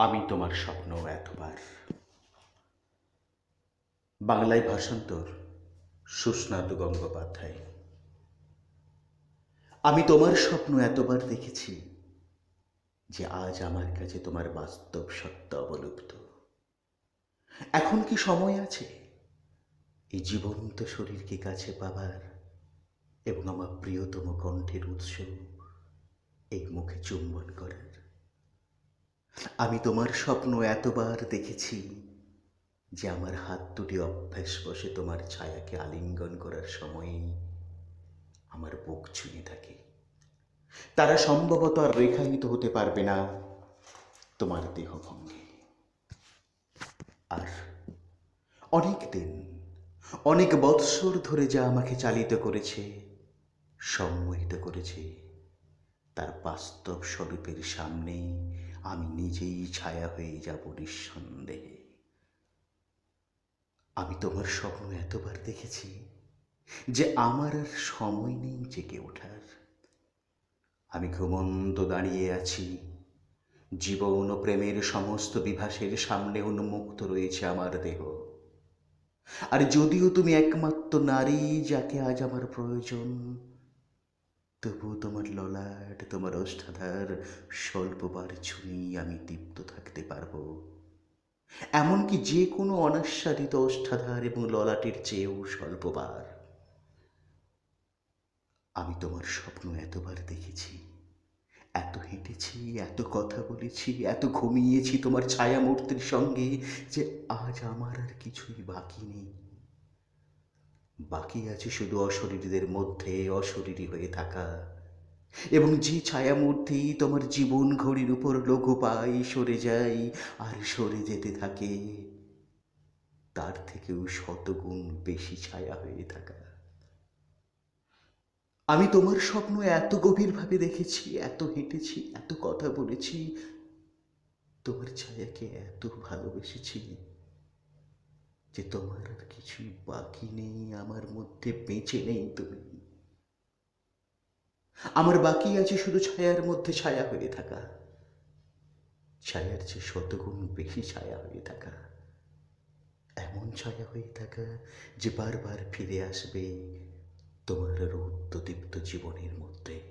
আমি তোমার স্বপ্ন এতবার। বাংলায় ভাষান্তর, সুস্নাত গঙ্গোপাধ্যায়। আমি তোমার স্বপ্ন এতবার দেখেছি যে আজ আমার কাছে তোমার বাস্তব সত্য অবলুপ্ত। এখন কি সময় আছে? এই জীবন্ত শরীরকে কাছে পাবার এবং আমার প্রিয়তম কণ্ঠের উৎস এই মুখে চুম্বন করার। আমি তোমার স্বপ্ন এতবার দেখেছি যে আমার হাত দুটি অভ্যাস বসে তোমার ছায়াকে আলিঙ্গন করার সময়েই আমার বুক ছুঁয়ে থাকে। তারা সম্ভবত আর রেখায়িত হতে পারবে না তোমার দেহভঙ্গে আর অনেক দিন, অনেক বৎসর ধরে যা আমাকে চালিত করেছে, সম্মোহিত করেছে, তার বাস্তব স্বরূপের সামনে আমি নিজেই ছায়া হয়ে যাব নিঃসন্দেহে। আমি তোমার স্বপ্ন এতবার দেখেছি যে আমার আর সময় নেই জেগে ওঠার। আমি ঘুমন্ত দাঁড়িয়ে আছি। জীবন ও প্রেমের সমস্ত বিভাসের সামনে উন্মুক্ত রয়েছে আমার দেহ। আর যদিও তুমি একমাত্র নারী যাকে আজ আমার প্রয়োজন তবু তোমার ললাট, তোমার ওষ্ঠাধার স্বল্পবার ছুঁয়েই আমি তৃপ্ত থাকতে পারব। এমনকি যে কোনো অনাস্বাদিত ওষ্ঠাধার এবং ললাটের চেয়েও স্বল্পবার আমি তোমার স্বপ্ন এতবার দেখেছি, এত হেঁটেছি, এত কথা বলেছি, এত ঘুমিয়েছি তোমার ছায়া মূর্তির সঙ্গে যে আজ আমার আর কিছুই বাকি নেই। বাকি আছে শুধু অশরীরীদের মধ্যে অশরীরী হয়ে থাকা। এবং যে ছায়ামূর্তি তোমার জীবন ঘড়ির উপর লঘু পাই সরে যায় আর সরে যেতে থাকে, তার থেকেও শতগুণ বেশি ছায়া হয়ে থাকা। আমি তোমার স্বপ্ন এত গভীরভাবে দেখেছি, এত হেঁটেছি, এত কথা বলেছি, তোমার ছায়াকে এত ভালোবেসেছি। যে তোমার আর কিছুই বাকি নেই, আমার মধ্যে বেঁচে নেই তুমি। আমার বাকি আছে শুধু ছায়ার মধ্যে ছায়া হয়ে থাকা। ছায়ার চেয়ে শতগুণ বেশি ছায়া হয়ে থাকা। এমন ছায়া হয়ে থাকা যে বারবার ফিরে আসবে তোমার রৌদ্রদীপ্ত জীবনের মধ্যে।